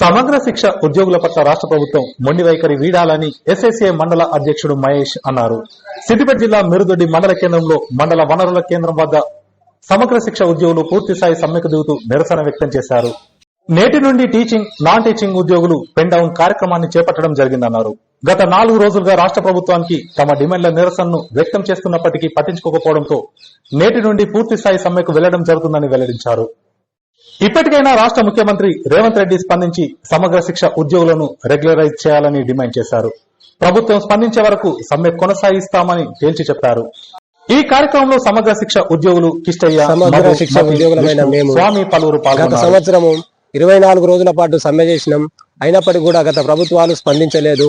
సమగ్ర శిక్ష ఉద్యోగుల పట్ల రాష్ట్ర ప్రభుత్వం మొండి వైఖరి వీడాలని ఎస్ఎస్ఏ మండల అధ్యక్షుడు మహేష్ అన్నారు. సిద్దిపేట జిల్లా మెరుదొడ్డి మండల కేంద్రంలో మండల వనరుల కేంద్రం వద్ద సమగ్ర శిక్ష ఉద్యోగులు పూర్తి స్థాయి సమ్మెకు దిగుతూ నిరసన వ్యక్తం చేశారు. నేటి నుండి టీచింగ్ నాన్ టీచింగ్ ఉద్యోగులు పెన్ డౌన్ కార్యక్రమాన్ని చేపట్టడం జరిగిందన్నారు. గత నాలుగు రోజులుగా రాష్ట్ర ప్రభుత్వానికి తమ డిమాండ్ల నిరసనను వ్యక్తం చేస్తున్నప్పటికీ పట్టించుకోకపోవడంతో నేటి నుండి పూర్తి స్థాయి సమ్మెకు వెళ్ళడం జరుగుతుందని వెల్లడించారు. ఇప్పటికైనా రాష్ట్ర ముఖ్యమంత్రి రేవంత్ రెడ్డి స్పందించి సమగ్ర శిక్ష ఉద్యోగులను రెగ్యులరైజ్ చేయాలని డిమాండ్ చేశారు. ప్రభుత్వం స్పందించే వరకు సమ్మె కొనసాగిస్తామని తేల్చి చెప్పారు. ఈ కార్యక్రమంలో సమగ్ర శిక్ష ఉద్యోగులు కిష్టయ్య సమగ్ర శిక్ష ఉద్యోగులమైన మేము స్వామి పలువురు గత సంవత్సరము ఇరవై నాలుగు రోజుల పాటు సమ్మె చేసినాం. అయినప్పటికీ కూడా గత ప్రభుత్వాలు స్పందించలేదు.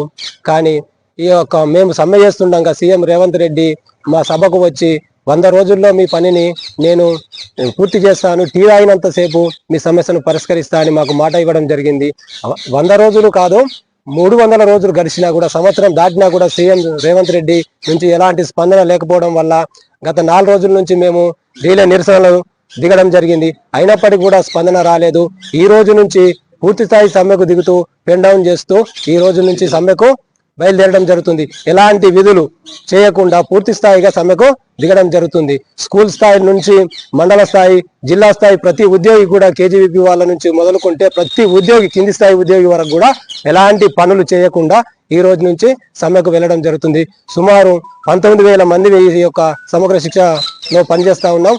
కానీ ఈ యొక్క మేము సమ్మె చేస్తుండగా సీఎం రేవంత్ రెడ్డి మా సభకు వచ్చి వంద రోజుల్లో మీ పనిని నేను పూర్తి చేస్తాను. టీ అయినంతసేపు మీ సమస్యను పరిష్కరిస్తా అని మాకు మాట ఇవ్వడం జరిగింది. వంద రోజులు కాదు మూడు వందల రోజులు గడిచినా కూడా సంవత్సరం దాటినా కూడా సీఎం రేవంత్ రెడ్డి నుంచి ఎలాంటి స్పందన లేకపోవడం వల్ల గత నాలుగు రోజుల నుంచి మేము రీలే నిరసనలు దిగడం జరిగింది. అయినప్పటికీ కూడా స్పందన రాలేదు. ఈ రోజు నుంచి పూర్తి స్థాయి సమ్మెకు దిగుతూ పెన్ డౌన్ చేస్తూ ఈ రోజు నుంచి సమ్మెకు బయలుదేరడం జరుగుతుంది. ఎలాంటి విధులు చేయకుండా పూర్తి స్థాయిగా సమ్మెకు దిగడం జరుగుతుంది. స్కూల్ స్థాయి నుంచి మండల స్థాయి జిల్లా స్థాయి ప్రతి ఉద్యోగి కూడా కేజీబీపీ వాళ్ళ నుంచి మొదలుకుంటే ప్రతి ఉద్యోగి కింది స్థాయి ఉద్యోగి వరకు కూడా ఎలాంటి పనులు చేయకుండా ఈ రోజు నుంచి సమ్మెకు వెళ్ళడం జరుగుతుంది. సుమారు పంతొమ్మిది వేల మంది ఈ యొక్క సమగ్ర శిక్షలో పనిచేస్తా ఉన్నాం.